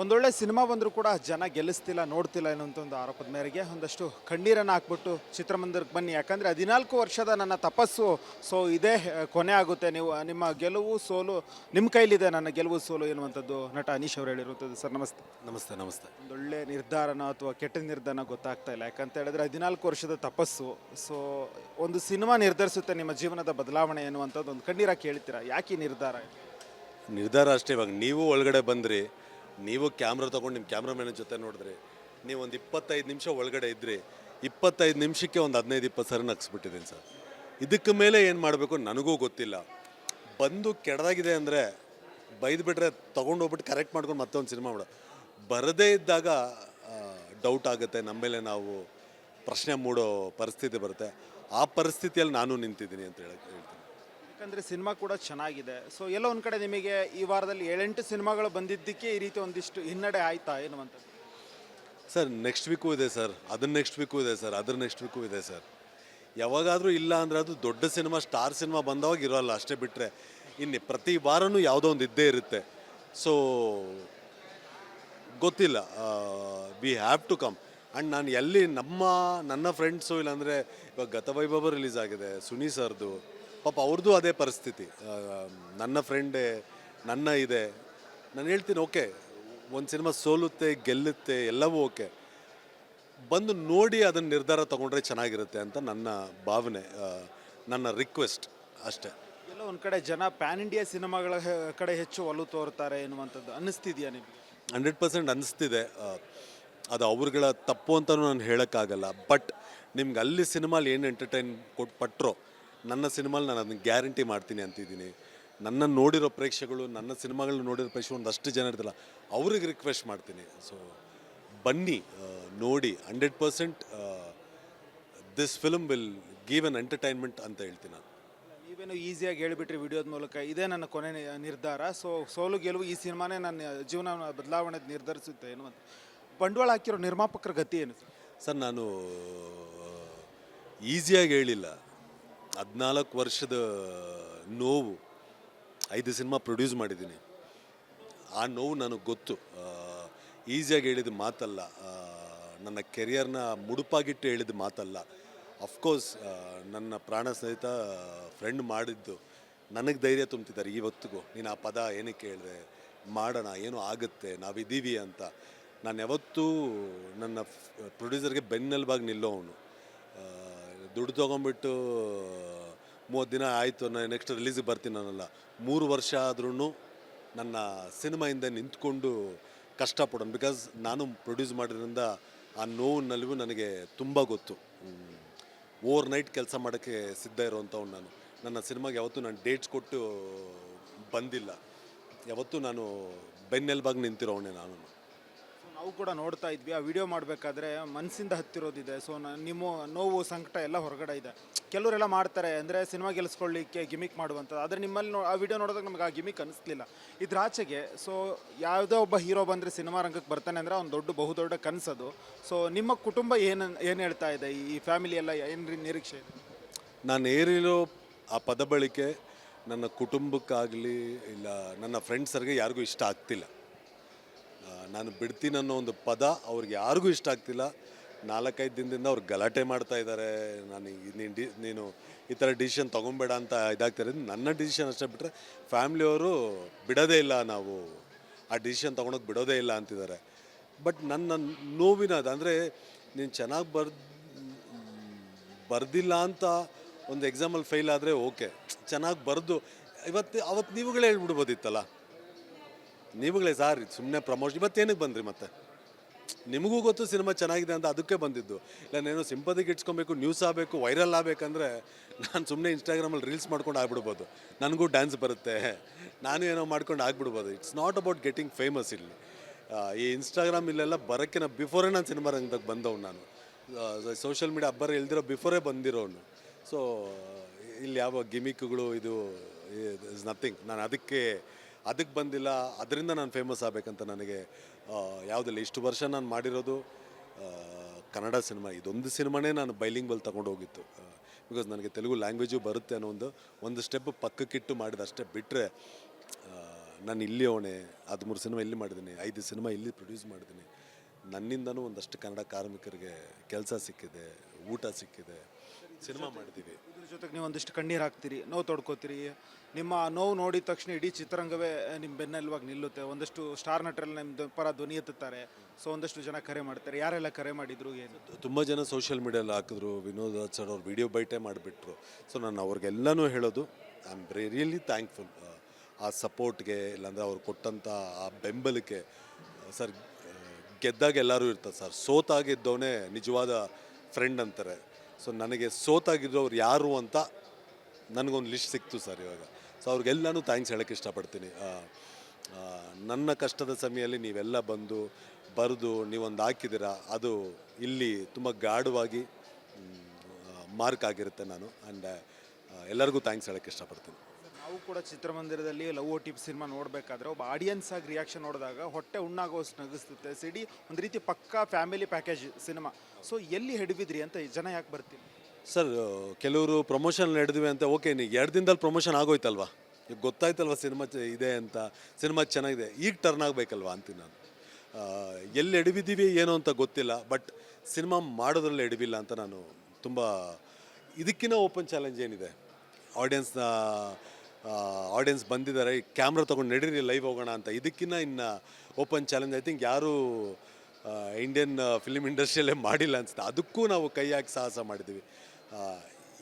ಒಂದೊಳ್ಳೆ ಸಿನಿಮಾ ಬಂದರೂ ಕೂಡ ಜನ ಗೆಲ್ಲಿಸ್ತಿಲ್ಲ ನೋಡ್ತಿಲ್ಲ ಅನ್ನೋಂಥ ಒಂದು ಆರೋಪದ ಮೇರೆಗೆ ಒಂದಷ್ಟು ಕಣ್ಣೀರನ್ನು ಹಾಕ್ಬಿಟ್ಟು ಚಿತ್ರಮಂದಿರಕ್ಕೆ ಬನ್ನಿ. ಯಾಕಂದರೆ ಹದಿನಾಲ್ಕು ವರ್ಷದ ನನ್ನ ತಪಸ್ಸು ಸೊ ಇದೇ ಕೊನೆ ಆಗುತ್ತೆ. ನೀವು ನಿಮ್ಮ ಗೆಲುವು ಸೋಲು ನಿಮ್ಮ ಕೈಲಿದೆ ನನ್ನ ಗೆಲುವು ಸೋಲು ಎನ್ನುವಂಥದ್ದು ನಟ ಅನೀಶ್ ಅವರು ಹೇಳಿರುವಂಥದ್ದು. ಸರ್ ನಮಸ್ತೆ. ನಮಸ್ತೆ ನಮಸ್ತೆ. ಒಂದೊಳ್ಳೆ ನಿರ್ಧಾರನ ಅಥವಾ ಕೆಟ್ಟ ನಿರ್ಧಾರನ ಗೊತ್ತಾಗ್ತಾ ಇಲ್ಲ. ಯಾಕಂತ ಹೇಳಿದ್ರೆ ಹದಿನಾಲ್ಕು ವರ್ಷದ ತಪಸ್ಸು ಸೊ ಒಂದು ಸಿನಿಮಾ ನಿರ್ಧರಿಸುತ್ತೆ ನಿಮ್ಮ ಜೀವನದ ಬದಲಾವಣೆ ಎನ್ನುವಂಥದ್ದು ಒಂದು ಕಣ್ಣೀರಾಗಿ ಹೇಳ್ತೀರಾ ಯಾಕೆ ನಿರ್ಧಾರ? ನಿರ್ಧಾರ ಅಷ್ಟೇ ಇವಾಗ ನೀವು ಒಳಗಡೆ ಬಂದ್ರಿ ನೀವು ಕ್ಯಾಮ್ರಾ ತೊಗೊಂಡು ನಿಮ್ಮ ಕ್ಯಾಮ್ರಾಮನ್ ಜೊತೆ ನೋಡಿದ್ರಿ ನೀವು ಒಂದು ಇಪ್ಪತ್ತೈದು ನಿಮಿಷ ಒಳಗಡೆ ಇದ್ರಿ ಇಪ್ಪತ್ತೈದು ನಿಮಿಷಕ್ಕೆ ಒಂದು ಹದಿನೈದು, ಇಪ್ಪತ್ತು ಸರಿ ನಗ್ಸ್ಬಿಟ್ಟಿದ್ದೀನಿ ಸರ್. ಇದಕ್ಕೆ ಮೇಲೆ ಏನು ಮಾಡಬೇಕು ನನಗೂ ಗೊತ್ತಿಲ್ಲ. ಬಂದು ಕೆಡದಾಗಿದೆ ಅಂದರೆ ಬೈದು ತೊಗೊಂಡು ಹೋಗ್ಬಿಟ್ಟು ಕರೆಕ್ಟ್ ಮಾಡ್ಕೊಂಡು ಮತ್ತೊಂದು ಸಿನಿಮಾ ಮಾಡೋ ಬರದೇ ಇದ್ದಾಗ ಡೌಟ್ ಆಗುತ್ತೆ. ನಮ್ಮ ಮೇಲೆ ನಾವು ಪ್ರಶ್ನೆ ಮೂಡೋ ಪರಿಸ್ಥಿತಿ ಬರುತ್ತೆ. ಆ ಪರಿಸ್ಥಿತಿಯಲ್ಲಿ ನಾನು ನಿಂತಿದ್ದೀನಿ ಅಂತ ಹೇಳಕ್ಕೆ ಹೇಳ್ತೀನಿ. ಯಾಕಂದರೆ ಸಿನಿಮಾ ಕೂಡ ಚೆನ್ನಾಗಿದೆ. ಸೊ ಎಲ್ಲೋ ಒಂದು ಕಡೆ ನಿಮಗೆ ಈ ವಾರದಲ್ಲಿ ಏಳೆಂಟು ಸಿನಿಮಾಗಳು ಬಂದಿದ್ದಕ್ಕೆ ಈ ರೀತಿ ಒಂದಿಷ್ಟು ಹಿನ್ನಡೆ ಆಯ್ತಾ ಎನ್ನುವಂಥದ್ದು? ಸರ್ ನೆಕ್ಸ್ಟ್ ವೀಕು ಇದೆ ಸರ್. ಅದನ್ನ ನೆಕ್ಸ್ಟ್ ವೀಕು ಇದೆ ಸರ್. ಅದ್ರ ನೆಕ್ಸ್ಟ್ ವೀಕು ಇದೆ ಸರ್. ಯಾವಾಗಾದರೂ ಇಲ್ಲ ಅಂದರೆ ಅದು ದೊಡ್ಡ ಸಿನಿಮಾ ಸ್ಟಾರ್ ಸಿನಿಮಾ ಬಂದವಾಗ ಇರೋಲ್ಲ, ಅಷ್ಟೇ ಬಿಟ್ಟರೆ ಇನ್ನು ಪ್ರತಿ ವಾರನೂ ಯಾವುದೋ ಒಂದು ಇದ್ದೇ ಇರುತ್ತೆ. ಸೊ ಗೊತ್ತಿಲ್ಲ. We have to come and ನಾನು ಎಲ್ಲಿ ನಮ್ಮ, ನನ್ನ ಫ್ರೆಂಡ್ಸು ಇಲ್ಲಾಂದರೆ ಇವಾಗ ಗತವೈಭವ ರಿಲೀಸ್ ಆಗಿದೆ, ಸುನಿ ಸರ್ದು. ಪಾಪ ಅವ್ರದ್ದು ಅದೇ ಪರಿಸ್ಥಿತಿ. ನನ್ನ ಫ್ರೆಂಡೇ ನನ್ನ ಇದೆ. ನಾನು ಹೇಳ್ತೀನಿ ಓಕೆ ಒಂದು ಸಿನಿಮಾ ಸೋಲುತ್ತೆ ಗೆಲ್ಲುತ್ತೆ ಎಲ್ಲವೂ ಓಕೆ ಬಂದು ನೋಡಿ ಅದನ್ನು ನಿರ್ಧಾರ ತಗೊಂಡ್ರೆ ಚೆನ್ನಾಗಿರುತ್ತೆ ಅಂತ ನನ್ನ ಭಾವನೆ ನನ್ನ ರಿಕ್ವೆಸ್ಟ್ ಅಷ್ಟೇ. ಎಲ್ಲ ಒಂದು ಕಡೆ ಜನ ಪ್ಯಾನ್ ಇಂಡಿಯಾ ಸಿನಿಮಾಗಳ ಕಡೆ ಹೆಚ್ಚು ಒಲು ತೋರ್ತಾರೆ ಎನ್ನುವಂಥದ್ದು ಅನ್ನಿಸ್ತಿದೆಯಾ ನಿಮಗೆ? ಹಂಡ್ರೆಡ್ ಪರ್ಸೆಂಟ್ ಅನಿಸ್ತಿದೆ ಅದು ಅವ್ರುಗಳ ತಪ್ಪು ಅಂತಲೂ ನಾನು ಹೇಳೋಕ್ಕಾಗಲ್ಲ. ಬಟ್ ನಿಮ್ಗೆ ಅಲ್ಲಿ ಸಿನಿಮಾಲಿ ಏನು ಎಂಟರ್ಟೈನ್ ಕೊಟ್ಟು ಪಟ್ರೋ ನನ್ನ ಸಿನಿಮಾಲಿ ನಾನು ಅದನ್ನು ಗ್ಯಾರಂಟಿ ಮಾಡ್ತೀನಿ ಅಂತಿದ್ದೀನಿ. ನನ್ನ ನೋಡಿರೋ ಪ್ರೇಕ್ಷಕಗಳು ನನ್ನ ಸಿನಿಮಾಗಳನ್ನ ನೋಡಿರೋ ಪ್ರೇಕ್ಷಕರು ಒಂದಷ್ಟು ಜನ ಇರ್ತಲ್ಲ. ಅವ್ರಿಗೆ ರಿಕ್ವೆಸ್ಟ್ ಮಾಡ್ತೀನಿ. ಸೊ ಬನ್ನಿ ನೋಡಿ hundred percent this film will give an entertainment ಅಂತ ಹೇಳ್ತೀನಿ ನಾನು. ನೀವೇನು ಈಸಿಯಾಗಿ ಹೇಳಿಬಿಟ್ರಿ ವಿಡಿಯೋದ ಮೂಲಕ. ಇದೇ ನನ್ನ ಕೊನೆ ನಿರ್ಧಾರ. ಸೊ ಸೋಲು ಗೆಲುವು ಈ ಸಿನಿಮಾನೇ ನನ್ನ ಜೀವನ ಬದಲಾವಣೆ ನಿರ್ಧರಿಸುತ್ತೆ ಏನು ಅಂತ. ಬಂಡವಾಳ ಹಾಕಿರೋ ನಿರ್ಮಾಪಕರ ಗತಿ ಏನು ಸರ್? ಸರ್ ನಾನು ಈಸಿಯಾಗಿ ಹೇಳಿಲ್ಲ. ಹದಿನಾಲ್ಕು ವರ್ಷದ ನೋವು ಐದು ಸಿನಿಮಾ ಪ್ರೊಡ್ಯೂಸ್ ಮಾಡಿದ್ದೀನಿ. ಆ ನೋವು ನನಗೆ ಗೊತ್ತು. ಈಸಿಯಾಗಿ ಹೇಳಿದ ಮಾತಲ್ಲ. ನನ್ನ ಕೆರಿಯರ್ನ ಮುಡುಪಾಗಿಟ್ಟು ಹೇಳಿದ ಮಾತಲ್ಲ. ಅಫ್ಕೋರ್ಸ್ ನನ್ನ ಪ್ರಾಣ ಸಹಿತ ಫ್ರೆಂಡ್ ಮಾಡಿದ್ದು ನನಗೆ ಧೈರ್ಯ ತುಂಬ್ತಿದ್ದಾರೆ ಇವತ್ತಿಗೂ ನೀನು ಆ ಪದ ಏನಕ್ಕೆ ಹೇಳಿದೆ? ಮಾಡೋಣ, ಏನೋ ಆಗುತ್ತೆ, ನಾವಿದ್ದೀವಿ ಅಂತ. ನಾನು ಯಾವತ್ತೂ ನನ್ನ ಪ್ರೊಡ್ಯೂಸರ್ಗೆ ಬೆನ್ನೆಲುಬಾಗಿ ನಿಲ್ಲೋವನು. ದುಡ್ಡು ತೊಗೊಂಬಿಟ್ಟು, ಮೂವತ್ತು ದಿನ ಆಯಿತು ನಾನು ನೆಕ್ಸ್ಟ್ ರಿಲೀಸಿಗೆ ಬರ್ತೀನಿ ನಾನಲ್ಲ. ಮೂರು ವರ್ಷ ಆದ್ರೂ ನನ್ನ ಸಿನಿಮಾ ಹಿಂದೆ ನಿಂತ್ಕೊಂಡು ಕಷ್ಟಪಡೋಣ. ಬಿಕಾಸ್ ನಾನು ಪ್ರೊಡ್ಯೂಸ್ ಮಾಡಿದ್ರಿಂದ ಆ ನೋವು ನಲಿವು ನನಗೆ ತುಂಬ ಗೊತ್ತು. ಓವರ್ ನೈಟ್ ಕೆಲಸ ಮಾಡೋಕ್ಕೆ ಸಿದ್ಧ ಇರೋವಂಥವ್ನು ನಾನು. ನನ್ನ ಸಿನಿಮಾಗೆ ಯಾವತ್ತೂ ನಾನು ಡೇಟ್ಸ್ ಕೊಟ್ಟು ಬಂದಿಲ್ಲ. ಯಾವತ್ತೂ ನಾನು ಬೆನ್ನೆಲುಬಾಗಿ ನಿಂತಿರೋವನೇ ನಾನು. ನಾವು ಕೂಡ ನೋಡ್ತಾ ಇದ್ವಿ. ಆ ವಿಡಿಯೋ ಮಾಡಬೇಕಾದ್ರೆ ಮನಸ್ಸಿಂದ ಹತ್ತಿರೋದಿದೆ. ಸೊ ನಿಮ್ಮ ನೋವು, ಸಂಕಟ ಎಲ್ಲ ಹೊರಗಡೆ ಇದೆ. ಕೆಲವರೆಲ್ಲ ಮಾಡ್ತಾರೆ. ಅಂದರೆ ಸಿನಿಮಾ ಗೆಲ್ಲಿಸ್ಕೊಳ್ಳಿಕ್ಕೆ ಗಿಮಿಕ್ ಮಾಡುವಂಥದ್ದು. ಆದರೆ ನಿಮ್ಮಲ್ಲಿ ನೋ ಆ ವಿಡಿಯೋ ನೋಡಿದಾಗ ನಮಗೆ ಆ ಗಿಮಿಕ್ ಅನಿಸ್ಲಿಲ್ಲ. ಇದ್ರಾಚೆಗೆ ಸೊ ಯಾವುದೋ ಒಬ್ಬ ಹೀರೋ ಬಂದರೆ ಸಿನಿಮಾ ರಂಗಕ್ಕೆ ಬರ್ತಾನೆ ಅಂದರೆ ಅವ್ನು ದೊಡ್ಡ, ಬಹುದೊಡ್ಡ ಕನಸದು. ಸೊ ನಿಮ್ಮ ಕುಟುಂಬ ಏನು ಏನು ಹೇಳ್ತಾ ಇದೆ? ಈ ಫ್ಯಾಮಿಲಿ ಎಲ್ಲ ಏನು ನಿರೀಕ್ಷೆ ಇದೆ? ನಾನು ಏರಿರೋ ಆ ಪದ ಬಳಿಕೆ ನನ್ನ ಕುಟುಂಬಕ್ಕಾಗಲಿ ಇಲ್ಲ, ನನ್ನ ಫ್ರೆಂಡ್ಸರಿಗೆ ಯಾರಿಗೂ ಇಷ್ಟ ಆಗ್ತಿಲ್ಲ. ನಾನು ಬಿಡ್ತೀನಿ ಅನ್ನೋ ಒಂದು ಪದ ಅವ್ರಿಗೆ ಯಾರಿಗೂ ಇಷ್ಟ ಆಗ್ತಿಲ್ಲ. ನಾಲ್ಕೈದು ದಿನದಿಂದ ಅವ್ರು ಗಲಾಟೆ ಮಾಡ್ತಾ ಇದ್ದಾರೆ. ನಾನು ನೀನು ಡಿ ನೀನು ಈ ಥರ ಡಿಸಿಷನ್ ತೊಗೊಬೇಡ ಅಂತ ಇದಾಗ್ತಾರೆ ನನ್ನ ಡಿಸಿಷನ್ ಅಷ್ಟೇ ಬಿಟ್ಟರೆ ಫ್ಯಾಮ್ಲಿಯವರು ಬಿಡೋದೇ ಇಲ್ಲ ನಾವು. ಆ ಡಿಸಿಷನ್ ತೊಗೊಳಕ್ಕೆ ಬಿಡೋದೇ ಇಲ್ಲ ಅಂತಿದ್ದಾರೆ. ಬಟ್ ನನ್ನ ನೋವಿನ ಅದು ಅಂದರೆ ನೀನು ಚೆನ್ನಾಗಿ ಬರ್ ಬರ್ದಿಲ್ಲ ಅಂತ ಒಂದು ಎಕ್ಸಾಮಲ್ಲಿ ಫೇಲ್ ಆದರೆ ಓಕೆ. ಚೆನ್ನಾಗಿ ಬರೆದು ಇವತ್ತು ಅವತ್ತು ನೀವುಗಳೇ ಹೇಳ್ಬಿಡ್ಬೋದಿತ್ತಲ್ಲ? ನೀವುಗಳೇ ಸಾರಿ ಸುಮ್ಮನೆ ಪ್ರಮೋಷನ್ ಇವತ್ತೇನಕ್ಕೆ ಬಂದ್ರಿ ಮತ್ತೆ? ನಿಮಗೂ ಗೊತ್ತು ಸಿನಿಮಾ ಚೆನ್ನಾಗಿದೆ ಅಂತ ಅದಕ್ಕೆ ಬಂದಿದ್ದು. ಇಲ್ಲ, ನಾನು ಸಿಂಪದಿಗೆ ಇಟ್ಸ್ಕೊಬೇಕು ನ್ಯೂಸ್ ಆಗಬೇಕು ವೈರಲ್ ಆಗಬೇಕಂದ್ರೆ ನಾನು ಸುಮ್ಮನೆ ಇನ್ಸ್ಟಾಗ್ರಾಮಲ್ಲಿ ರೀಲ್ಸ್ ಮಾಡ್ಕೊಂಡು ಆಗ್ಬಿಡ್ಬೋದು. ನನಗೂ ಡ್ಯಾನ್ಸ್ ಬರುತ್ತೆ. ನಾನು ಏನೋ ಮಾಡ್ಕೊಂಡು ಆಗ್ಬಿಡ್ಬೋದು. It's not about getting famous ಇಲ್ಲಿ. ಈ ಇನ್ಸ್ಟಾಗ್ರಾಮ್ ಇಲ್ಲೆಲ್ಲ ಬರೋಕ್ಕೆ ನಾನು ಬಿಫೋರೇ ನಾನು ಸಿನಿಮಾ ರಂಗದಾಗ ಬಂದವನು ನಾನು. ಸೋಷಿಯಲ್ ಮೀಡಿಯಾ ಅಬ್ಬರ ಇಲ್ದಿರೋ ಬಿಫೋರೇ ಬಂದಿರೋನು. ಸೊ ಇಲ್ಲಿ ಯಾವ ಗಿಮಿಕ್ಗಳು ಇದು ಇಸ್ ನಥಿಂಗ್ ನಾನು ಅದಕ್ಕೆ ಅದಕ್ಕೆ ಬಂದಿಲ್ಲ, ಅದರಿಂದ ನಾನು ಫೇಮಸ್ ಆಗಬೇಕಂತ ನನಗೆ ಯಾವುದಿಲ್ಲ. ಇಷ್ಟು ವರ್ಷ ನಾನು ಮಾಡಿರೋದು ಕನ್ನಡ ಸಿನಿಮಾ. ಇದೊಂದು ಸಿನಿಮಾನೇ ನಾನು ಬೈಲಿಂಗ್ವಲ್ ತಗೊಂಡು ಹೋಗಿತ್ತು. ಬಿಕಾಸ್ ನನಗೆ ತೆಲುಗು ಲ್ಯಾಂಗ್ವೇಜು ಬರುತ್ತೆ ಅನ್ನೋ ಒಂದು ಒಂದು ಸ್ಟೆಪ್ ಪಕ್ಕಕ್ಕಿಟ್ಟು ಮಾಡಿದ ಅಷ್ಟೇ. ಬಿಟ್ಟರೆ ನಾನು ಇಲ್ಲಿ ಅವಣೆ ಹದಿಮೂರು ಸಿನಿಮಾ ಇಲ್ಲಿ ಮಾಡಿದ್ದೀನಿ, ಐದು ಸಿನಿಮಾ ಇಲ್ಲಿ ಪ್ರೊಡ್ಯೂಸ್ ಮಾಡಿದ್ದೀನಿ. ನನ್ನಿಂದನೂ ಒಂದಷ್ಟು ಕನ್ನಡ ಕಾರ್ಮಿಕರಿಗೆ ಕೆಲಸ ಸಿಕ್ಕಿದೆ, ಊಟ ಸಿಕ್ಕಿದೆ, ಸಿನಿಮಾ ಮಾಡಿದ್ದೀವಿ. ಜೊತೆಗೆ ನೀವು ಒಂದಿಷ್ಟು ಕಣ್ಣೀರು ಹಾಕ್ತೀರಿ, ನೋವು ತೊಡ್ಕೋತೀರಿ. ನಿಮ್ಮ ನೋವು ನೋಡಿದ ತಕ್ಷಣ ಇಡೀ ಚಿತ್ರರಂಗವೇ ನಿಮ್ಮ ಬೆನ್ನೆಲುವಾಗಿ ನಿಲ್ಲುತ್ತೆ. ಒಂದಷ್ಟು ಸ್ಟಾರ್ ನಟರೆಲ್ಲ ನಿಮ್ಮ ಪರ ಧ್ವನಿ ಎತ್ತುತ್ತಾರೆ. ಸೊ ಒಂದಷ್ಟು ಜನ ಕರೆ ಮಾಡ್ತಾರೆ. ಯಾರೆಲ್ಲ ಕರೆ ಮಾಡಿದ್ರು ಏನು? ತುಂಬ ಜನ ಸೋಷಿಯಲ್ ಮೀಡಿಯಲ್ಲಿ ಹಾಕಿದ್ರು. ವಿನೋದ್ ಸರ್ ಅವ್ರು ವಿಡಿಯೋ ಬೈಟೇ ಮಾಡಿಬಿಟ್ರು. ಸೊ ನಾನು ಅವ್ರಿಗೆಲ್ಲನೂ ಹೇಳೋದು ಐ ಆಮ್ ರಿಯಲಿ ಥ್ಯಾಂಕ್ಫುಲ್ ಆ ಸಪೋರ್ಟ್ಗೆ ಇಲ್ಲಾಂದರೆ ಅವ್ರು ಕೊಟ್ಟಂಥ ಆ ಬೆಂಬಲಕ್ಕೆ ಸರ್ ಗೆದ್ದಾಗ ಎಲ್ಲರೂ ಇರ್ತಾರೆ ಸರ್ ಸೋತಾಗಿದ್ದವನೇ ನಿಜವಾದ ಫ್ರೆಂಡ್ ಅಂತಾರೆ. ಸೊ ನನಗೆ ಸೋತಾಗಿದ್ದವ್ರು ಯಾರು ಅಂತ ನನಗೊಂದು ಲಿಸ್ಟ್ ಸಿಕ್ತು ಸರ್ ಇವಾಗ. ಸೊ ಅವ್ರಿಗೆಲ್ಲನೂ ಥ್ಯಾಂಕ್ಸ್ ಹೇಳೋಕ್ಕೆ ಇಷ್ಟಪಡ್ತೀನಿ. ನನ್ನ ಕಷ್ಟದ ಸಮಯದಲ್ಲಿ ನೀವೆಲ್ಲ ಬಂದು ಬರೆದು ನೀವೊಂದು ಹಾಕಿದಿರ ಅದು ಇಲ್ಲಿ ತುಂಬ ಗಾಢವಾಗಿ ಮಾರ್ಕ್ ಆಗಿರುತ್ತೆ ನಾನು. ಆ್ಯಂಡ್ ಎಲ್ಲರಿಗೂ ಥ್ಯಾಂಕ್ಸ್ ಹೇಳೋಕ್ಕೆ ಇಷ್ಟಪಡ್ತೀನಿ. ನಾವು ಕೂಡ ಚಿತ್ರಮಂದಿರದಲ್ಲಿ ಲವ್ ಓ ಟಿಪ್ ಸಿನಿಮಾ ನೋಡಬೇಕಾದ್ರೆ ಒಬ್ಬ ಆಡಿಯನ್ಸ್ ಆಗಿ ರಿಯಾಕ್ಷನ್ ನೋಡಿದಾಗ ಹೊಟ್ಟೆ ಉಣ್ಣಾಗೋಷ್ಟು ನಗಿಸುತ್ತೆ ಸಿಡಿ ಒಂದು ರೀತಿ ಪಕ್ಕಾ ಫ್ಯಾಮಿಲಿ ಪ್ಯಾಕೇಜ್ ಸಿನಿಮಾ. ಸೊ ಎಲ್ಲಿ ಹಿಡಿದ್ರಿ ಅಂತ ಜನ ಯಾಕೆ ಬರ್ತೀನಿ ಸರ್ ಕೆಲವರು ಪ್ರಮೋಷನ್ ನಡೆದಿವೆ ಅಂತ ಓಕೆ ನೀವು ಎರಡು ದಿನದಲ್ಲಿ ಪ್ರಮೋಷನ್ ಆಗೋಯ್ತಲ್ವಾ? ಈಗ ಗೊತ್ತಾಯ್ತಲ್ವ ಸಿನಿಮಾ ಇದೆ ಅಂತ? ಸಿನಿಮಾ ಚೆನ್ನಾಗಿದೆ. ಈಗ ಟರ್ನ್ ಆಗಬೇಕಲ್ವಾ ಅಂತೀನಿ ನಾನು. ಎಲ್ಲಿ ಎಡವಿದ್ದೀವಿ ಏನು ಅಂತ ಗೊತ್ತಿಲ್ಲ ಬಟ್ ಸಿನಿಮಾ ಮಾಡೋದ್ರಲ್ಲಿ ಎಡವಿಲ್ಲ ಅಂತ ನಾನು ತುಂಬ ಇದಕ್ಕಿಂತ ಓಪನ್ ಚಾಲೆಂಜ್ ಏನಿದೆ? ಆಡಿಯನ್ಸ್ನ ಆಡಿಯನ್ಸ್ ಬಂದಿದ್ದಾರೆ. ಕ್ಯಾಮ್ರಾ ತೊಗೊಂಡು ನಡೀರಿ ಲೈವ್ ಹೋಗೋಣ ಅಂತ. ಇದಕ್ಕಿಂತ ಇನ್ನು ಓಪನ್ ಚಾಲೆಂಜ್ ಐ ಥಿಂಕ್ ಯಾರೂ ಇಂಡಿಯನ್ ಫಿಲ್ಮ್ ಇಂಡಸ್ಟ್ರಿಯಲ್ಲೇ ಮಾಡಿಲ್ಲ ಅನ್ಸುತ್ತೆ. ಅದಕ್ಕೂ ನಾವು ಕೈ ಹಾಕಿ ಸಾಹಸ ಮಾಡಿದ್ದೀವಿ.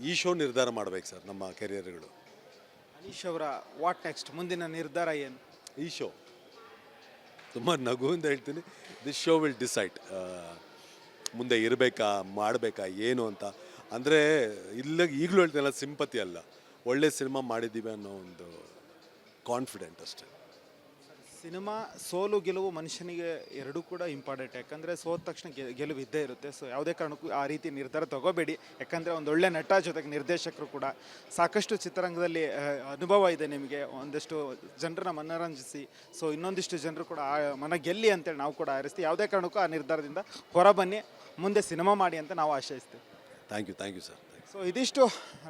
ಈ ಶೋ ನಿರ್ಧಾರ ಮಾಡ್ಬೇಕು ಸರ್ ನಮ್ಮ ಕೆರಿಯರ್ಗಳು ಅನೀಶ್ ಅವರ ವಾಟ್ ನೆಕ್ಸ್ಟ್ ಮುಂದಿನ ನಿರ್ಧಾರ ಏನು? ಈ ಶೋ ತುಂಬ ಅಂತ ಹೇಳ್ತೀನಿ. ದಿಸ್ ಶೋ ವಿಲ್ ಡಿಸೈಡ್ ಮುಂದೆ ಇರಬೇಕಾ ಮಾಡಬೇಕಾ ಏನು ಅಂತ. ಅಂದರೆ ಇಲ್ಲ ಈಗಲೂ ಹೇಳ್ತೀನಲ್ಲ ಸಿಂಪತಿ ಅಲ್ಲ. ಒಳ್ಳೆ ಸಿನಿಮಾ ಮಾಡಿದ್ದೀವಿ ಅನ್ನೋ ಒಂದು ಕಾನ್ಫಿಡೆಂಟ್ ಅಷ್ಟೇ. ಸಿನಿಮಾ ಸೋಲು ಗೆಲುವು ಮನುಷ್ಯನಿಗೆ ಎರಡೂ ಕೂಡ ಇಂಪಾರ್ಟೆಂಟ್ ಯಾಕಂದರೆ ಸೋತ ತಕ್ಷಣ ಗೆ- ಗೆಲುವು ಇದ್ದೇ ಇರುತ್ತೆ. ಸೊ ಯಾವುದೇ ಕಾರಣಕ್ಕೂ ಆ ರೀತಿ ನಿರ್ಧಾರ ತಗೋಬೇಡಿ. ಯಾಕಂದರೆ ಒಂದು ಒಳ್ಳೆ ನಟ ಜೊತೆಗೆ ನಿರ್ದೇಶಕರು ಕೂಡ ಸಾಕಷ್ಟು ಚಿತ್ರರಂಗದಲ್ಲಿ ಅನುಭವ ಇದೆ ನಿಮಗೆ. ಒಂದಷ್ಟು ಜನರನ್ನ ಮನರಂಜಿಸಿ ಸೊ ಇನ್ನೊಂದಿಷ್ಟು ಜನರು ಕೂಡ ಆ ಮನ ಗೆಲ್ಲಿ ಅಂತೇಳಿ ನಾವು ಕೂಡ ಆರಿಸ್ತೀವಿ. ಯಾವುದೇ ಕಾರಣಕ್ಕೂ ಆ ನಿರ್ಧಾರದಿಂದ ಹೊರಬನ್ನಿ ಮುಂದೆ ಸಿನಿಮಾ ಮಾಡಿ ಅಂತ ನಾವು ಆಶಯಿಸ್ತೀವಿ. Thank you thank you sir so ಇದಿಷ್ಟು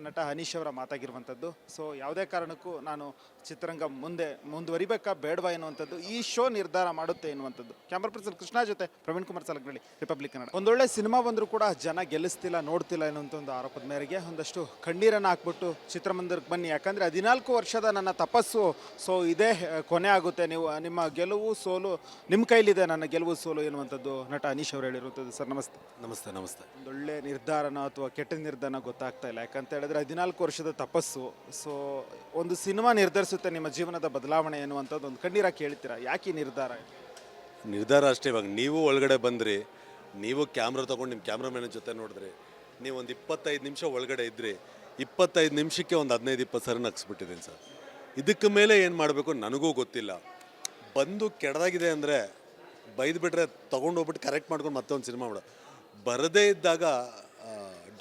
ನಟ ಹನೀಶ್ ಅವರ ಮಾತಾಗಿರುವಂಥದ್ದು. ಸೊ ಯಾವುದೇ ಕಾರಣಕ್ಕೂ ನಾನು ಚಿತ್ರರಂಗ ಮುಂದೆ ಮುಂದುವರಿಬೇಕಾ ಬೇಡವಾ ಎನ್ನುವಂಥದ್ದು ಈ ಶೋ ನಿರ್ಧಾರ ಮಾಡುತ್ತೆ ಎನ್ನುವಂಥದ್ದು. ಕ್ಯಾಮ್ರಾ ಪರ್ಸನ್ ಕೃಷ್ಣ ಜೊತೆ ಪ್ರವೀಣ್ ಕುಮಾರ್ ಸಲಗ್ನಳ್ಳಿ ರಿಪಬ್ಲಿಕ್ ಕನ್ನಡ ಒಂದೊಳ್ಳೆ ಸಿನಿಮಾ ಬಂದರೂ ಕೂಡ ಜನ ಗೆಲ್ಲಿಸ್ತಿಲ್ಲ ನೋಡ್ತಿಲ್ಲ ಎನ್ನುವಂಥ ಒಂದು ಆರೋಪದ ಮೇರೆಗೆ ಒಂದಷ್ಟು ಕಣ್ಣೀರನ್ನು ಹಾಕ್ಬಿಟ್ಟು ಚಿತ್ರಮಂದಿರಕ್ಕೆ ಬನ್ನಿ. ಯಾಕಂದರೆ ಹದಿನಾಲ್ಕು ವರ್ಷದ ನನ್ನ ತಪಸ್ಸು ಸೊ ಇದೇ ಕೊನೆ ಆಗುತ್ತೆ. ನೀವು ನಿಮ್ಮ ಗೆಲುವು ಸೋಲು ನಿಮ್ಮ ಕೈಲಿದೆ ನನ್ನ ಗೆಲುವು ಸೋಲು ಎನ್ನುವಂಥದ್ದು ನಟ ಹನೀಶ್ ಅವರು ಹೇಳಿರುವಂಥದ್ದು. ಸರ್ ನಮಸ್ತೆ. ನಮಸ್ತೆ ನಮಸ್ತೆ. ಒಂದೊಳ್ಳೆ ನಿರ್ಧಾರನ ಅಥವಾ ಕೆಟ್ಟ ನಿರ್ಧಾರನ ಗೊತ್ತಾಗ್ತಾ ಇಲ್ಲ. ಯಾಕಂತ ಹೇಳಿದ್ರೆ ಹದಿನಾಲ್ಕು ವರ್ಷದ ತಪಸ್ಸು. ಸೊ ಒಂದು ಸಿನಿಮಾ ನಿರ್ಧರಿಸುತ್ತೆ ನಿಮ್ಮ ಜೀವನದ ಬದಲಾವಣೆ ಎನ್ನುವಂಥದ್ದು ಒಂದು ಕಣ್ಣೀರ ಕೇಳ್ತೀರಾ? ಯಾಕೆ ಈ ನಿರ್ಧಾರ? ನಿರ್ಧಾರ ಅಷ್ಟೇ, ಇವಾಗ ನೀವು ಒಳಗಡೆ ಬಂದ್ರಿ, ನೀವು ಕ್ಯಾಮ್ರಾ ತೊಗೊಂಡು ನಿಮ್ಮ ಕ್ಯಾಮ್ರಾಮನ್ ಜೊತೆ ನೋಡಿದ್ರಿ, ನೀವು ಒಂದು ಇಪ್ಪತ್ತೈದು ನಿಮಿಷ ಒಳಗಡೆ ಇದ್ರಿ, ಇಪ್ಪತ್ತೈದು ನಿಮಿಷಕ್ಕೆ ಒಂದು ಹದಿನೈದು, ಇಪ್ಪತ್ತು ಸರಿ ನಗ್ಸ್ಬಿಟ್ಟಿದ್ದೀನಿ ಸರ್. ಇದಕ್ಕೆ ಮೇಲೆ ಏನು ಮಾಡಬೇಕು ನನಗೂ ಗೊತ್ತಿಲ್ಲ. ಬಂದು ಕೆಡದಾಗಿದೆ ಅಂದರೆ ಬೈದು ಬಿಟ್ರೆ ತೊಗೊಂಡು ಹೋಗ್ಬಿಟ್ಟು ಕರೆಕ್ಟ್ ಮಾಡ್ಕೊಂಡು ಮತ್ತೊಂದು ಸಿನಿಮಾ ಮಾಡೋ. ಬರದೇ ಇದ್ದಾಗ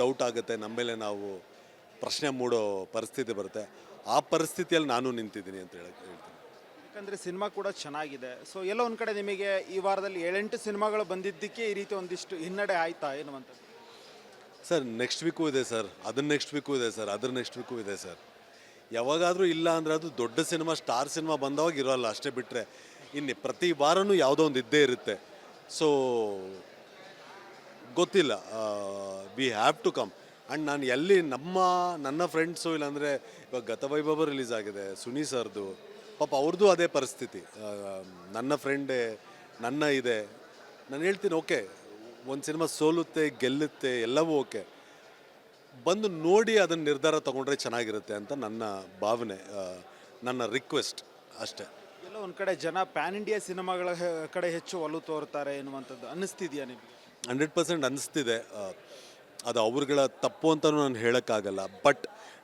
ಡೌಟ್ ಆಗುತ್ತೆ ನಮ್ಮ ಮೇಲೆ ನಾವು ಪ್ರಶ್ನೆ ಮೂಡೋ ಪರಿಸ್ಥಿತಿ ಬರುತ್ತೆ. ಆ ಪರಿಸ್ಥಿತಿಯಲ್ಲಿ ನಾನು ನಿಂತಿದ್ದೀನಿ ಅಂತ ಹೇಳಕ್ಕೆ ಹೇಳ್ತೀನಿ. ಯಾಕಂದರೆ ಸಿನಿಮಾ ಕೂಡ ಚೆನ್ನಾಗಿದೆ. ಸೊ ಎಲ್ಲ ಒಂದು ಕಡೆ ನಿಮಗೆ ಈ ವಾರದಲ್ಲಿ ಏಳೆಂಟು ಸಿನಿಮಾಗಳು ಬಂದಿದ್ದಕ್ಕೆ ಈ ರೀತಿ ಒಂದಿಷ್ಟು ಹಿನ್ನಡೆ ಆಯ್ತಾ ಎನ್ನುವಂಥದ್ದು ಸರ್ ನೆಕ್ಸ್ಟ್ ವೀಕು ಇದೆ ಸರ್. ಅದನ್ನ ನೆಕ್ಸ್ಟ್ ವೀಕು ಇದೆ ಸರ್. ಅದ್ರ ನೆಕ್ಸ್ಟ್ ವೀಕು ಇದೆ ಸರ್. ಯಾವಾಗಾದರೂ ಇಲ್ಲ ಅಂದರೆ ಅದು ದೊಡ್ಡ ಸಿನಿಮಾ ಸ್ಟಾರ್ ಸಿನಿಮಾ ಬಂದವಾಗ ಇರೋಲ್ಲ ಅಷ್ಟೇ ಬಿಟ್ಟರೆ ಇನ್ನು ಪ್ರತಿ ವಾರನೂ ಯಾವುದೋ ಒಂದು ಇದ್ದೇ ಇರುತ್ತೆ. ಸೊ ಗೊತ್ತಿಲ್ಲ. We have to come and ನಾನು ಎಲ್ಲಿ ನಮ್ಮ, ನನ್ನ ಫ್ರೆಂಡ್ಸು ಇಲ್ಲಾಂದರೆ ಇವಾಗ ಗತವೈಭವ ರಿಲೀಸ್ ಆಗಿದೆ, ಸುನಿ ಸರ್ದು. ಪಾಪ ಅವ್ರದ್ದು ಅದೇ ಪರಿಸ್ಥಿತಿ. ನನ್ನ ಫ್ರೆಂಡೇ ನನ್ನ ಇದೆ. ನಾನು ಹೇಳ್ತೀನಿ ಓಕೆ ಒಂದು ಸಿನಿಮಾ ಸೋಲುತ್ತೆ, ಗೆಲ್ಲುತ್ತೆ, ಎಲ್ಲವೂ ಓಕೆ ಬಂದು ನೋಡಿ ಅದನ್ನು ನಿರ್ಧಾರ ತೊಗೊಂಡ್ರೆ ಚೆನ್ನಾಗಿರುತ್ತೆ ಅಂತ ನನ್ನ ಭಾವನೆ ನನ್ನ ರಿಕ್ವೆಸ್ಟ್ ಅಷ್ಟೇ. ಎಲ್ಲ ಒಂದು ಕಡೆ ಜನ ಪ್ಯಾನ್ ಇಂಡಿಯಾ ಸಿನಿಮಾಗಳ ಕಡೆ ಹೆಚ್ಚು ಒಲವು ತೋರ್ತಾರೆ ಎನ್ನುವಂಥದ್ದು ಅನ್ನಿಸ್ತಿದೆಯಾ ನಿಮಗೆ? ಹಂಡ್ರೆಡ್ ಪರ್ಸೆಂಟ್ ಅನಿಸ್ತಿದೆ. ಅದು ಅವ್ರುಗಳ ತಪ್ಪು ಅಂತಲೂ ನಾನು ಹೇಳೋಕ್ಕಾಗಲ್ಲ. ಬಟ್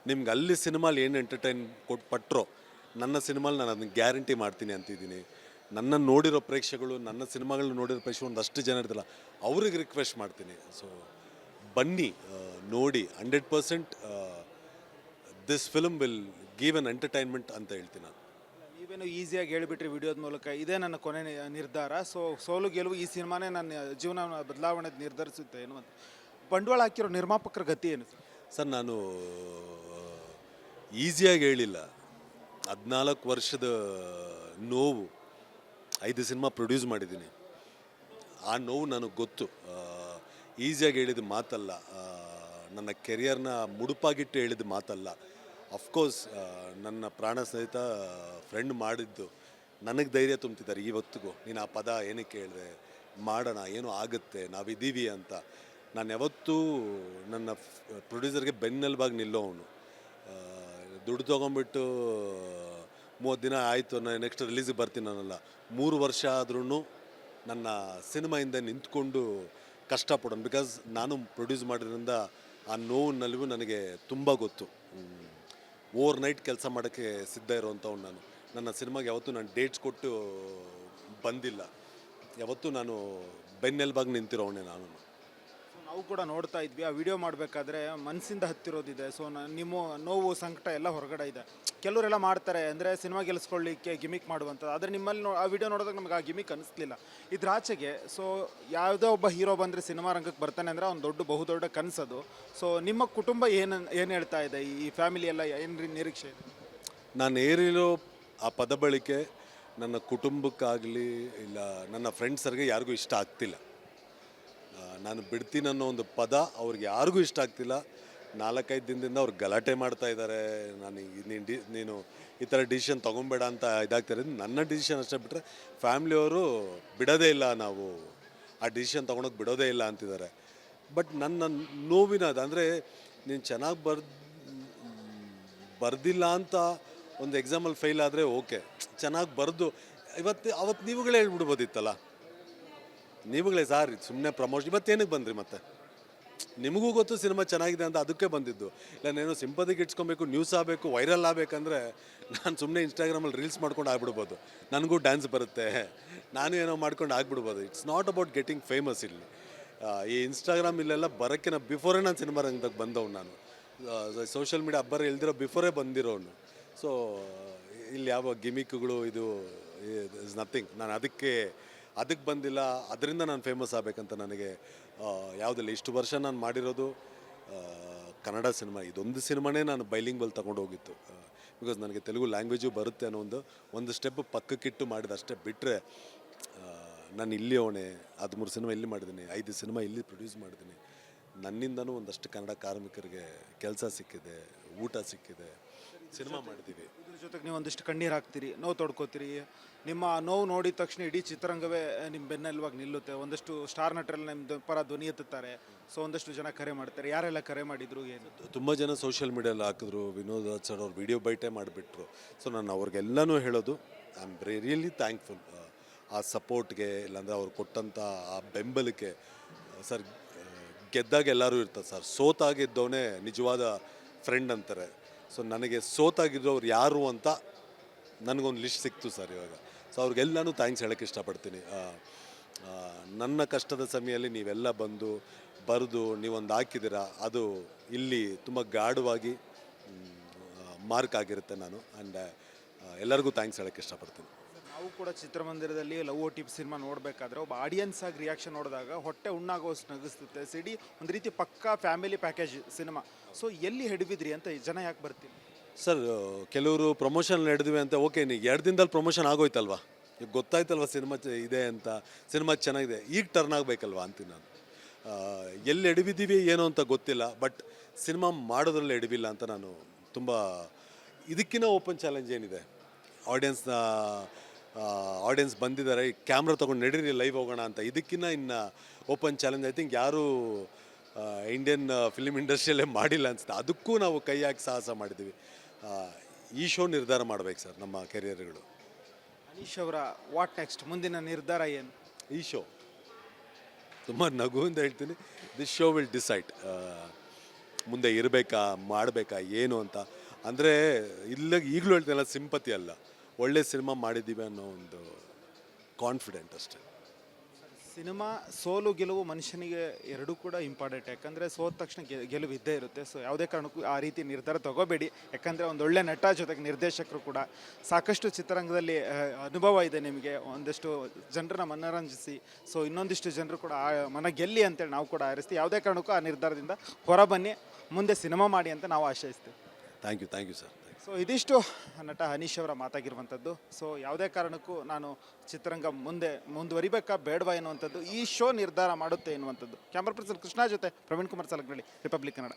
ನಿಮ್ಗೆ ಅಲ್ಲಿ ಸಿನಿಮಾಲಿ ಏನು ಎಂಟರ್ಟೈನ್ ಕೊಟ್ಟು ಪಟ್ಟರೋ ನನ್ನ ಸಿನಿಮಾಲಿ ನಾನು ಅದನ್ನ ಗ್ಯಾರಂಟಿ ಮಾಡ್ತೀನಿ ಅಂತಿದ್ದೀನಿ. ನನ್ನ ನೋಡಿರೋ ಪ್ರೇಕ್ಷಕಗಳು ನನ್ನ ಸಿನಿಮಾಗಳನ್ನ ನೋಡಿರೋ ಪ್ರೇಕ್ಷಕರು ಒಂದಷ್ಟು ಜನ ಇರ್ತಿಲ್ಲ ಅವ್ರಿಗೆ ರಿಕ್ವೆಸ್ಟ್ ಮಾಡ್ತೀನಿ. ಸೊ ಬನ್ನಿ ನೋಡಿ, hundred percent this film will give an entertainment ಅಂತ ಹೇಳ್ತೀನಿ ನಾನು. ನೀವೇನು ಈಸಿಯಾಗಿ ಹೇಳಿಬಿಟ್ರಿ ವಿಡಿಯೋದ ಮೂಲಕ, ಇದೇ ನನ್ನ ಕೊನೆ ನಿರ್ಧಾರ. ಸೊ ಸೋಲು ಗೆಲುವು ಈ ಸಿನಿಮಾನೇ ನನ್ನ ಜೀವನ ಬದಲಾವಣೆ ನಿರ್ಧರಿಸುತ್ತೆ ಎನ್ನುವಂಥ ಬಂಡವಾಳ ಹಾಕಿರೋ ನಿರ್ಮಾಪಕರ ಗತಿ ಏನು ಸರ್? ನಾನು ಈಸಿಯಾಗಿ ಹೇಳಿಲ್ಲ. ಹದಿನಾಲ್ಕು ವರ್ಷದ ನೋವು, ಐದು ಸಿನಿಮಾ ಪ್ರೊಡ್ಯೂಸ್ ಮಾಡಿದ್ದೀನಿ. ಆ ನೋವು ನನಗೆ ಗೊತ್ತು. ಈಸಿಯಾಗಿ ಹೇಳಿದ ಮಾತಲ್ಲ. ನನ್ನ ಕೆರಿಯರ್ನ ಮುಡುಪಾಗಿಟ್ಟು ಹೇಳಿದ ಮಾತಲ್ಲ. ಅಫ್ಕೋರ್ಸ್ ನನ್ನ ಪ್ರಾಣ ಸಹಿತ ಫ್ರೆಂಡ್ ಮಾಡಿದ್ದು. ನನಗೆ ಧೈರ್ಯ ತುಂಬ್ತಿದ್ದಾರೆ ಇವತ್ತಿಗೂ ನೀನು ಆ ಪದ ಏನಕ್ಕೆ ಹೇಳಿದೆ? ಮಾಡೋಣ, ಏನೋ ಆಗುತ್ತೆ, ನಾವಿದ್ದೀವಿ ಅಂತ. ನಾನು ಯಾವತ್ತೂ ನನ್ನ ಪ್ರೊಡ್ಯೂಸರ್ಗೆ ಬೆನ್ನೆಲುಬಾಗಿ ನಿಲ್ಲೋವನು. ದುಡ್ಡು ತೊಗೊಂಬಿಟ್ಟು ಮೂವತ್ತು ದಿನ ಆಯಿತು ನಾನು ನೆಕ್ಸ್ಟ್ ರಿಲೀಸಿಗೆ ಬರ್ತೀನಿ ನಾನಲ್ಲ. ಮೂರು ವರ್ಷ ಆದ್ರೂ ನನ್ನ ಸಿನಿಮಾಯಿಂದ ನಿಂತ್ಕೊಂಡು ಕಷ್ಟಪಡೋಣ. ಬಿಕಾಸ್ ನಾನು ಪ್ರೊಡ್ಯೂಸ್ ಮಾಡಿದ್ರಿಂದ ಆ ನೋವು ನಲಿವು ನನಗೆ ತುಂಬ ಗೊತ್ತು. ಓವರ್ ನೈಟ್ ಕೆಲಸ ಮಾಡೋಕ್ಕೆ ಸಿದ್ಧ ಇರೋವಂಥವ್ನು ನಾನು. ನನ್ನ ಸಿನಿಮಾಗೆ ಯಾವತ್ತೂ ನಾನು ಡೇಟ್ಸ್ ಕೊಟ್ಟು ಬಂದಿಲ್ಲ. ಯಾವತ್ತೂ ನಾನು ಬೆನ್ನೆಲುಬಾಗಿ ನಿಂತಿರೋವನೇ ನಾನು. ನಾವು ಕೂಡ ನೋಡ್ತಾ ಇದ್ವಿ, ಆ ವಿಡಿಯೋ ಮಾಡಬೇಕಾದ್ರೆ ಮನಸ್ಸಿಂದ ಹತ್ತಿರೋದಿದೆ. ಸೊ ನಿಮ್ಮ ನೋವು, ಸಂಕಟ ಎಲ್ಲ ಹೊರಗಡೆ ಇದೆ. ಕೆಲವರೆಲ್ಲ ಮಾಡ್ತಾರೆ, ಅಂದರೆ ಸಿನಿಮಾ ಗೆಲ್ಲಿಸ್ಕೊಳ್ಳಿಕ್ಕೆ ಗಿಮಿಕ್ ಮಾಡುವಂಥದ್ದು. ಆದರೆ ನಿಮ್ಮಲ್ಲಿ ಆ ವಿಡಿಯೋ ನೋಡಿದಾಗ ನಮಗೆ ಆ ಗಿಮಿಕ್ ಅನಿಸ್ಲಿಲ್ಲ. ಇದ್ರಾಚೆಗೆ ಸೊ ಯಾವುದೋ ಒಬ್ಬ ಹೀರೋ ಬಂದರೆ ಸಿನಿಮಾ ರಂಗಕ್ಕೆ ಬರ್ತಾನೆ ಅಂದರೆ ಅವ್ನು ದೊಡ್ಡ, ಬಹುದೊಡ್ಡ ಕನಸದು. ಸೊ ನಿಮ್ಮ ಕುಟುಂಬ ಏನು ಏನು ಹೇಳ್ತಾ ಇದೆ? ಈ ಫ್ಯಾಮಿಲಿ ಎಲ್ಲ ಏನು ನಿರೀಕ್ಷೆ? ಇದೆ ನಾನು ಏರಿರೋ ಆ ಪದ ಬಳಿಕೆ ನನ್ನ ಕುಟುಂಬಕ್ಕಾಗಲಿ ಇಲ್ಲ, ನನ್ನ ಫ್ರೆಂಡ್ಸರಿಗೆ ಯಾರಿಗೂ ಇಷ್ಟ ಆಗ್ತಿಲ್ಲ. ನಾನು ಬಿಡ್ತೀನಿ ಅನ್ನೋ ಒಂದು ಪದ ಅವ್ರಿಗೆ ಯಾರಿಗೂ ಇಷ್ಟ ಆಗ್ತಿಲ್ಲ. ನಾಲ್ಕೈದು ದಿನದಿಂದ ಅವ್ರು ಗಲಾಟೆ ಮಾಡ್ತಾ ಇದ್ದಾರೆ. ನಾನು ನೀನು ಡಿ ನೀನು ಈ ಥರ ಡಿಸಿಷನ್ ತೊಗೊಬೇಡ ಅಂತ ಇದಾಗ್ತಾರೆ ನನ್ನ ಡಿಸಿಷನ್ ಅಷ್ಟೇ ಬಿಟ್ಟರೆ ಫ್ಯಾಮ್ಲಿಯವರು ಬಿಡೋದೇ ಇಲ್ಲ ನಾವು. ಆ ಡಿಸಿಷನ್ ತೊಗೊಳಕ್ಕೆ ಬಿಡೋದೇ ಇಲ್ಲ ಅಂತಿದ್ದಾರೆ. ಬಟ್ ನನ್ನ ನೋವಿನ ಅದು ಅಂದರೆ ನೀನು ಚೆನ್ನಾಗಿ ಬರ್ ಬರ್ದಿಲ್ಲ ಅಂತ ಒಂದು ಎಕ್ಸಾಮಲ್ಲಿ ಫೇಲ್ ಆದರೆ ಓಕೆ. ಚೆನ್ನಾಗಿ ಬರೆದು ಇವತ್ತು ಅವತ್ತು ನೀವುಗಳೇ ಹೇಳ್ಬಿಡ್ಬೋದಿತ್ತಲ್ಲ? ನೀವುಗಳೇ ಸಾರಿ ಸುಮ್ಮನೆ ಪ್ರಮೋಷನ್ ಇವತ್ತೇನಕ್ಕೆ ಬಂದ್ರಿ ಮತ್ತೆ? ನಿಮಗೂ ಗೊತ್ತು ಸಿನಿಮಾ ಚೆನ್ನಾಗಿದೆ ಅಂತ ಅದಕ್ಕೆ ಬಂದಿದ್ದು. ಇಲ್ಲ, ನಾನು ಸಿಂಪದಿಗೆ ಇಟ್ಸ್ಕೊಬೇಕು ನ್ಯೂಸ್ ಆಗಬೇಕು ವೈರಲ್ ಆಗಬೇಕಂದ್ರೆ ನಾನು ಸುಮ್ಮನೆ ಇನ್ಸ್ಟಾಗ್ರಾಮಲ್ಲಿ ರೀಲ್ಸ್ ಮಾಡ್ಕೊಂಡು ಆಗ್ಬಿಡ್ಬೋದು. ನನಗೂ ಡ್ಯಾನ್ಸ್ ಬರುತ್ತೆ. ನಾನು ಏನೋ ಮಾಡ್ಕೊಂಡು ಆಗ್ಬಿಡ್ಬೋದು. It's not about getting famous ಇಲ್ಲಿ. ಈ ಇನ್ಸ್ಟಾಗ್ರಾಮ್ ಇಲ್ಲೆಲ್ಲ ಬರೋಕ್ಕಿನ ಬಿಫೋರೇ ನಾನು ಸಿನಿಮಾ ರಂಗದಾಗ ಬಂದವನು ನಾನು. ಸೋಷಿಯಲ್ ಮೀಡಿಯಾ ಅಬ್ಬರ ಇಲ್ದಿರೋ ಬಿಫೋರೇ ಬಂದಿರೋನು. ಸೊ ಇಲ್ಲಿ ಯಾವ ಗಿಮಿಕ್ಗಳು ಇದು ಇಸ್ ನಥಿಂಗ್ ನಾನು ಅದಕ್ಕೆ ಅದಕ್ಕೆ ಬಂದಿಲ್ಲ, ಅದರಿಂದ ನಾನು ಫೇಮಸ್ ಆಗಬೇಕಂತ ನನಗೆ ಯಾವುದಿಲ್ಲ, ಇಷ್ಟು ವರ್ಷ ನಾನು ಮಾಡಿರೋದು ಕನ್ನಡ ಸಿನಿಮಾ. ಇದೊಂದು ಸಿನಿಮಾನೇ ನಾನು ಬೈಲಿಂಗ್ವಲ್ ತಗೊಂಡು ಹೋಗಿತ್ತು. ಬಿಕಾಸ್ ನನಗೆ ತೆಲುಗು ಲ್ಯಾಂಗ್ವೇಜು ಬರುತ್ತೆ ಅನ್ನೋ ಒಂದು ಒಂದು ಸ್ಟೆಪ್ ಪಕ್ಕಕ್ಕಿಟ್ಟು ಮಾಡಿದ ಅಷ್ಟೇ. ಬಿಟ್ಟರೆ ನಾನು ಇಲ್ಲಿ ಅವಣೆ ಹದಿಮೂರು ಸಿನಿಮಾ ಇಲ್ಲಿ ಮಾಡಿದ್ದೀನಿ, ಐದು ಸಿನಿಮಾ ಇಲ್ಲಿ ಪ್ರೊಡ್ಯೂಸ್ ಮಾಡಿದ್ದೀನಿ. ನನ್ನಿಂದನೂ ಒಂದಷ್ಟು ಕನ್ನಡ ಕಾರ್ಮಿಕರಿಗೆ ಕೆಲಸ ಸಿಕ್ಕಿದೆ, ಊಟ ಸಿಕ್ಕಿದೆ, ಸಿನಿಮಾ ಮಾಡಿದ್ದೀವಿ. ಇದ್ರ ಜೊತೆಗೆ ನೀವು ಒಂದಿಷ್ಟು ಕಣ್ಣೀರು ಹಾಕ್ತೀರಿ, ನೋವು ತೊಡ್ಕೋತೀರಿ ನಿಮ್ಮ ನೋವು ನೋಡಿದ ತಕ್ಷಣ ಇಡೀ ಚಿತ್ರರಂಗವೇ ನಿಮ್ಮ ಬೆನ್ನೆಲ್ವಾಗಿ ನಿಲ್ಲುತ್ತೆ. ಒಂದಷ್ಟು ಸ್ಟಾರ್ ನಟರೆಲ್ಲ ನಿಮ್ಮ ಪರ ಧ್ವನಿ ಎತ್ತುತ್ತಾರೆ. ಸೊ ಒಂದಷ್ಟು ಜನ ಕರೆ ಮಾಡ್ತಾರೆ. ಯಾರೆಲ್ಲ ಕರೆ ಮಾಡಿದ್ರು, ಏನು? ತುಂಬ ಜನ ಸೋಷಿಯಲ್ ಮೀಡಿಯಲ್ಲಿ ಹಾಕಿದ್ರು. ವಿನೋದ್ ಸರ್ ಅವ್ರು ವಿಡಿಯೋ ಬೈಟೇ ಮಾಡಿಬಿಟ್ರು. ಸೊ ನಾನು ಅವ್ರಿಗೆಲ್ಲನೂ ಹೇಳೋದು ಐ ಆಮ್ ರಿಯಲಿ ಥ್ಯಾಂಕ್ಫುಲ್ ಆ ಸಪೋರ್ಟ್ಗೆ ಇಲ್ಲಾಂದರೆ ಅವ್ರು ಕೊಟ್ಟಂಥ ಆ ಬೆಂಬಲಕ್ಕೆ ಸರ್ ಗೆದ್ದಾಗ ಎಲ್ಲರೂ ಇರ್ತಾರೆ ಸರ್ ಸೋತಾಗಿದ್ದವನೇ ನಿಜವಾದ ಫ್ರೆಂಡ್ ಅಂತಾರೆ. ಸೊ ನನಗೆ ಸೋತಾಗಿದ್ದವ್ರು ಯಾರು ಅಂತ ನನಗೊಂದು ಲಿಸ್ಟ್ ಸಿಕ್ತು ಸರ್ ಇವಾಗ. ಸೊ ಅವ್ರಿಗೆಲ್ಲನೂ ಥ್ಯಾಂಕ್ಸ್ ಹೇಳಕ್ಕೆ ಇಷ್ಟಪಡ್ತೀನಿ. ನನ್ನ ಕಷ್ಟದ ಸಮಯದಲ್ಲಿ ನೀವೆಲ್ಲ ಬಂದು ಬರೆದು ನೀವೊಂದು ಹಾಕಿದ್ದೀರಾ, ಅದು ಇಲ್ಲಿ ತುಂಬ ಗಾಢವಾಗಿ ಮಾರ್ಕ್ ಆಗಿರುತ್ತೆ ನಾನು. ಆ್ಯಂಡ್ ಎಲ್ಲರಿಗೂ ಥ್ಯಾಂಕ್ಸ್ ಹೇಳೋಕ್ಕೆ ಇಷ್ಟಪಡ್ತೀನಿ. ನಾವು ಕೂಡ ಚಿತ್ರಮಂದಿರದಲ್ಲಿ ಲವ್ ಟಿಪ್ ಸಿನಿಮಾ ನೋಡಬೇಕಾದ್ರೆ ಒಬ್ಬ ಆಡಿಯನ್ಸ್ ಆಗಿ ರಿಯಾಕ್ಷನ್ ನೋಡಿದಾಗ ಹೊಟ್ಟೆ ಉಣ್ಣಾಗೋಷ್ಟು ನಗಿಸುತ್ತೆ ಸಿಡಿ ಒಂದು ರೀತಿ ಪಕ್ಕಾ ಫ್ಯಾಮಿಲಿ ಪ್ಯಾಕೇಜ್ ಸಿನಿಮಾ. ಸೊ ಎಲ್ಲಿ ಹಿಡಿದಿದ್ರಿ ಅಂತ ಜನ ಯಾಕೆ ಬರ್ತೀನಿ? ಸರ್ ಕೆಲವರು ಪ್ರಮೋಷನ್ ನಡೆದಿವೆ ಅಂತ ಓಕೆ ನೀವು ಎರಡು ದಿನದಲ್ಲಿ ಪ್ರಮೋಷನ್ ಆಗೋಯ್ತಲ್ವಾ? ಈಗ ಗೊತ್ತಾಯ್ತಲ್ವ ಸಿನಿಮಾ ಇದೆ ಅಂತ? ಸಿನಿಮಾ ಚೆನ್ನಾಗಿದೆ, ಈಗ ಟರ್ನ್ ಆಗಬೇಕಲ್ವಾ ಅಂತೀನಿ ನಾನು. ಎಲ್ಲಿ ಎಡವಿದ್ದೀವಿ ಏನು ಅಂತ ಗೊತ್ತಿಲ್ಲ ಬಟ್ ಸಿನಿಮಾ ಮಾಡೋದ್ರಲ್ಲಿ ಎಡವಿಲ್ಲ ಅಂತ ನಾನು ತುಂಬ ಇದಕ್ಕಿಂತ ಓಪನ್ ಚಾಲೆಂಜ್ ಏನಿದೆ? ಆಡಿಯನ್ಸ್ನ ಆಡಿಯನ್ಸ್ ಬಂದಿದ್ದಾರೆ ಕ್ಯಾಮ್ರಾ ತೊಗೊಂಡು ನಡೀರಿ ಲೈವ್ ಹೋಗೋಣ ಅಂತ. ಇದಕ್ಕಿಂತ ಇನ್ನು ಓಪನ್ ಚಾಲೆಂಜ್ ಐ ಥಿಂಕ್ ಯಾರೂ ಇಂಡಿಯನ್ ಫಿಲ್ಮ್ ಇಂಡಸ್ಟ್ರಿಯಲ್ಲೇ ಮಾಡಿಲ್ಲ ಅನ್ಸುತ್ತೆ. ಅದಕ್ಕೂ ನಾವು ಕೈ ಹಾಕಿ ಸಾಹಸ ಮಾಡಿದ್ದೀವಿ. ಈ ಶೋ ನಿರ್ಧಾರ ಮಾಡ್ಬೇಕು ಸರ್ ನಮ್ಮ ಕೆರಿಯರ್ಗಳು ಅನೀಶ್ ಅವರ ವಾಟ್ ನೆಕ್ಸ್ಟ್ ಮುಂದಿನ ನಿರ್ಧಾರ ಏನು? ಈ ಶೋ ತುಂಬ ನಗುವಿಂದ ಹೇಳ್ತೀನಿ ದಿಸ್ ಶೋ ವಿಲ್ ಡಿಸೈಡ್ ಮುಂದೆ ಇರಬೇಕಾ ಮಾಡಬೇಕಾ ಏನು ಅಂತ. ಅಂದರೆ ಇಲ್ಲ ಈಗಲೂ ಹೇಳ್ತೀನಲ್ಲ ಸಿಂಪತಿ ಅಲ್ಲ. ಒಳ್ಳೆ ಸಿನಿಮಾ ಮಾಡಿದ್ದೀವಿ ಅನ್ನೋ ಒಂದು ಕಾನ್ಫಿಡೆಂಟ್ ಅಷ್ಟೇ. ಸಿನಿಮಾ ಸೋಲು ಗೆಲುವು ಮನುಷ್ಯನಿಗೆ ಎರಡೂ ಕೂಡ ಇಂಪಾರ್ಟೆಂಟ್ ಯಾಕಂದರೆ ಸೋತ ತಕ್ಷಣ ಗೆಲುವು ಇದ್ದೇ ಇರುತ್ತೆ. ಸೊ ಯಾವುದೇ ಕಾರಣಕ್ಕೂ ಆ ರೀತಿ ನಿರ್ಧಾರ ತಗೋಬೇಡಿ. ಯಾಕಂದರೆ ಒಂದು ಒಳ್ಳೆ ನಟ ಜೊತೆಗೆ ನಿರ್ದೇಶಕರು ಕೂಡ ಸಾಕಷ್ಟು ಚಿತ್ರರಂಗದಲ್ಲಿ ಅನುಭವ ಇದೆ ನಿಮಗೆ. ಒಂದಷ್ಟು ಜನರನ್ನ ಮನರಂಜಿಸಿ ಸೊ ಇನ್ನೊಂದಿಷ್ಟು ಜನರು ಕೂಡ ಆ, ಮನ ಗೆಲ್ಲಿ ಅಂತೇಳಿ ನಾವು ಕೂಡ ಆರಿಸ್ತೀವಿ. ಯಾವುದೇ ಕಾರಣಕ್ಕೂ ಆ ನಿರ್ಧಾರದಿಂದ ಹೊರಬನ್ನಿ ಮುಂದೆ ಸಿನಿಮಾ ಮಾಡಿ ಅಂತ ನಾವು ಆಶಯಿಸ್ತೀವಿ. Thank you thank you sir so ಇದಿಷ್ಟು ನಟ ಹನೀಶ್ ಅವರ ಮಾತಾಗಿರುವಂಥದ್ದು. ಸೊ ಯಾವುದೇ ಕಾರಣಕ್ಕೂ ನಾನು ಚಿತ್ರರಂಗ ಮುಂದೆ ಮುಂದುವರಿಬೇಕಾ ಬೇಡವಾ ಎನ್ನುವಂಥದ್ದು ಈ ಶೋ ನಿರ್ಧಾರ ಮಾಡುತ್ತೆ ಎನ್ನುವಂಥದ್ದು. ಕ್ಯಾಮ್ರಾ ಪರ್ಸನ್ ಕೃಷ್ಣ ಜೊತೆ ಪ್ರವೀಣ್ ಕುಮಾರ್ ಸಲಗ್ನಳ್ಳಿ ರಿಪಬ್ಲಿಕ್ ಕನ್ನಡ